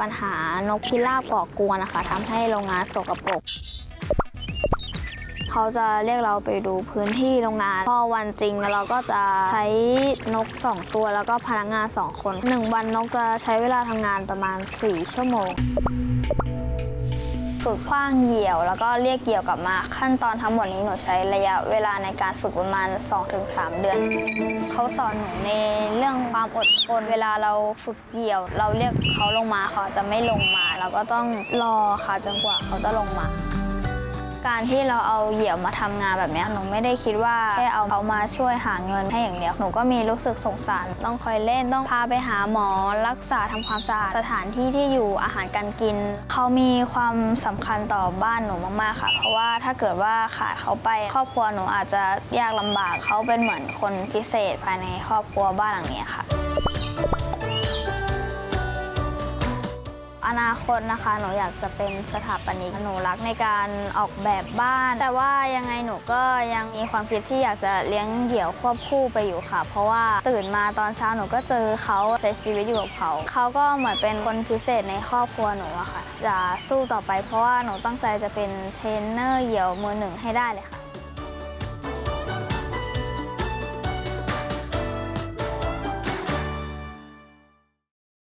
ปัญหานกพิราบก่อกวนนะคะทำให้โรงงานสกปรกเขาจะเรียกเราไปดูพื้นที่โรงงาน พอวันจริงเราก็จะใช้นก 2 ตัวแล้วก็พนักงาน 2 คน 1 วันนกจะใช้เวลาทำงานประมาณ 4 ชั่วโมง ฝึกคว้างเหยี่ยว แล้วก็เรียกเหยี่ยวกลับมา ขั้นตอนทั้งหมดนี้หนูใช้ระยะเวลาในการฝึกประมาณ 2-3 เดือน เขาสอนหนูในเรื่องความอดทนเวลาเราฝึกเหยี่ยว เราเรียกเขาลงมาเขาจะไม่ลงมา เราก็ต้องรอค่ะจนกว่าเขาจะลงมา การที่เราเอาเหยี่ยวมาทำงานแบบนี้หนูไม่ได้คิดว่าแค่เอาเขามาช่วยหาเงินให้อย่างเดียวหนูก็มีรู้สึกสงสารต้องคอยเล่นต้องพาไปหาหมอ รักษาทำความสะอาดสถานที่ที่อยู่อาหารการกิน เขามีความสำคัญต่อบ้านหนูมากๆค่ะ เพราะว่าถ้าเกิดว่าขาดเขาไป ครอบครัวหนูอาจจะยากลำบากเขาเป็นเหมือนคนพิเศษภายในครอบครัวบ้านหลังนี้ค่ะ อนาคตนะคะ หนูอยากจะเป็นสถาปนิกหนูรักในการออกแบบบ้าน แต่ว่ายังไงหนูก็ยังมีความคิดที่อยากจะเลี้ยงเหยี่ยวควบคู่ไปอยู่ค่ะ เพราะว่าตื่นมาตอนเช้าหนูก็เจอเขาใช้ชีวิตอยู่กับเขาเขาก็เหมือนเป็นคนพิเศษในครอบครัวหนูอะค่ะจะสู้ต่อไปเพราะว่าหนูตั้งใจจะเป็นเทรนเนอร์เหยี่ยวมือหนึ่งให้ได้เลยค่ะ